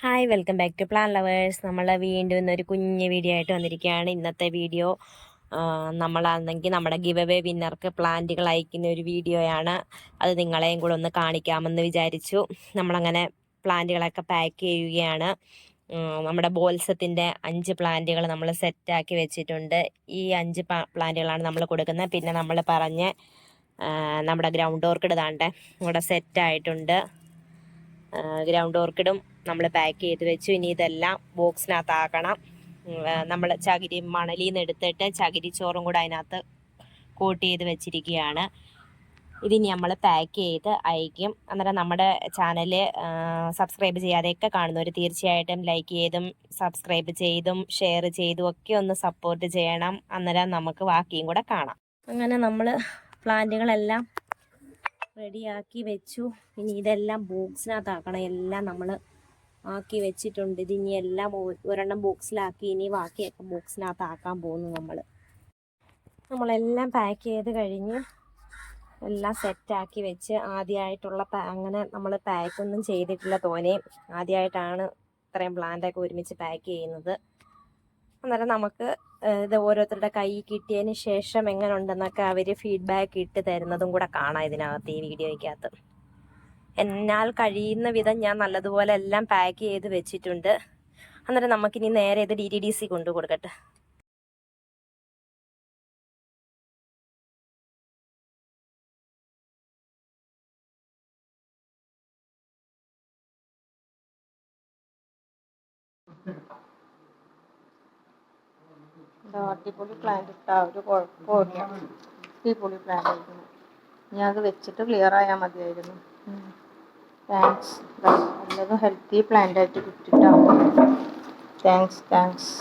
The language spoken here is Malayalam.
Hi welcome back to plan lovers നമ്മൾ വീണ്ടും ഇന്നൊരു കുഞ്ഞ് വീഡിയോ ആയിട്ട് വന്നിരിക്കുകയാണ്. ഇന്നത്തെ വീഡിയോ നമ്മളാണെങ്കിൽ നമ്മുടെ ഗിവ് അവേ വിന്നർക്ക് പ്ലാന്റുകൾ അയക്കുന്ന ഒരു വീഡിയോയാണ് അത് നിങ്ങളെയും കൂടെ ഒന്ന് കാണിക്കാമെന്ന് വിചാരിച്ചു. നമ്മളങ്ങനെ പ്ലാന്റുകളൊക്കെ പാക്ക് ചെയ്യുകയാണ്. നമ്മുടെ ബോത്സത്തിന്റെ അഞ്ച് പ്ലാന്റുകൾ നമ്മൾ സെറ്റാക്കി വെച്ചിട്ടുണ്ട്. ഈ അഞ്ച് പ്ലാന്റുകളാണ് നമ്മൾ കൊടുക്കുന്നത്. പിന്നെ നമ്മൾ പറഞ്ഞ് നമ്മുടെ ഗ്രൗണ്ട് ഓർക്കിഡ് താണ്ടെ ഇവിടെ സെറ്റായിട്ടുണ്ട് ഗ്രൗണ്ട് ഓർക്കിഡും നമ്മൾ പാക്ക് ചെയ്ത് വെച്ചു. ഇനി ഇതെല്ലാം ബോക്സിനകത്താക്കണം നമ്മൾ ചകിരി മണലിൽ നിന്ന് എടുത്തിട്ട് ചകിരി ചോറും കൂടെ അതിനകത്ത് കോട്ട് ചെയ്ത് വെച്ചിരിക്കുകയാണ്. ഇതിന് നമ്മൾ പാക്ക് ചെയ്ത് അയക്കും. അന്നേരം നമ്മുടെ ചാനൽ സബ്സ്ക്രൈബ് ചെയ്യാതെയൊക്കെ കാണുന്നവർ തീർച്ചയായിട്ടും ലൈക്ക് ചെയ്തും സബ്സ്ക്രൈബ് ചെയ്തും ഷെയർ ചെയ്തും ഒക്കെ ഒന്ന് സപ്പോർട്ട് ചെയ്യണം. അന്നേരം നമുക്ക് ബാക്കിയും കൂടെ കാണാം. അങ്ങനെ നമ്മൾ പ്ലാന്റുകളെല്ലാം റെഡിയാക്കി വെച്ചു. ഇനി ഇതെല്ലാം ബോക്സിനകത്താക്കണം എല്ലാം നമ്മൾ ആക്കി വെച്ചിട്ടുണ്ട്. ഇത് ഇനി എല്ലാം ഒരെണ്ണം ബോക്സിലാക്കി ഇനി ബാക്കിയൊക്കെ ബോക്സിനകത്ത് ആക്കാൻ പോകുന്നു നമ്മൾ നമ്മളെല്ലാം പാക്ക് ചെയ്ത് കഴിഞ്ഞ് എല്ലാം സെറ്റാക്കി വെച്ച് ആദ്യമായിട്ടുള്ള അങ്ങനെ നമ്മൾ പാക്കൊന്നും ചെയ്തിട്ടില്ല തോനെ. ആദ്യമായിട്ടാണ് ഇത്രയും പ്ലാന്റൊക്കെ ഒരുമിച്ച് പാക്ക് ചെയ്യുന്നത്. അന്നേരം നമുക്ക് ഇത് ഓരോരുത്തരുടെ കൈ കിട്ടിയതിന് ശേഷം എങ്ങനെ ഉണ്ടെന്നൊക്കെ അവർ ഫീഡ്ബാക്ക് ഇട്ട് തരുന്നതും കൂടെ കാണാം ഇതിനകത്ത് ഈ വീഡിയോയ്ക്കകത്ത്. എന്നാൽ കഴിയുന്ന വിധം ഞാൻ നല്ലതുപോലെ എല്ലാം പാക്ക് ചെയ്ത് വെച്ചിട്ടുണ്ട്. അന്നേരം നമുക്കിനി നേരെ ഇത് ഡി ടി ഡി സി കൊണ്ടു കൊടുക്കട്ടെ. അടിപൊളി പ്ലാന്റ് ഇട്ടാ ഒരു കുഴപ്പമില്ല അടിപൊളി പ്ലാന്റ് ആയിരുന്നു. ഞാൻ അത് വെച്ചിട്ട് ക്ലിയർ ആയാൽ മതിയായിരുന്നു. താങ്ക്സ് നല്ലത് ഹെൽത്തി പ്ലാന്റ് ആയിട്ട് കിട്ടിട്ടാ താങ്ക്സ് താങ്ക്സ്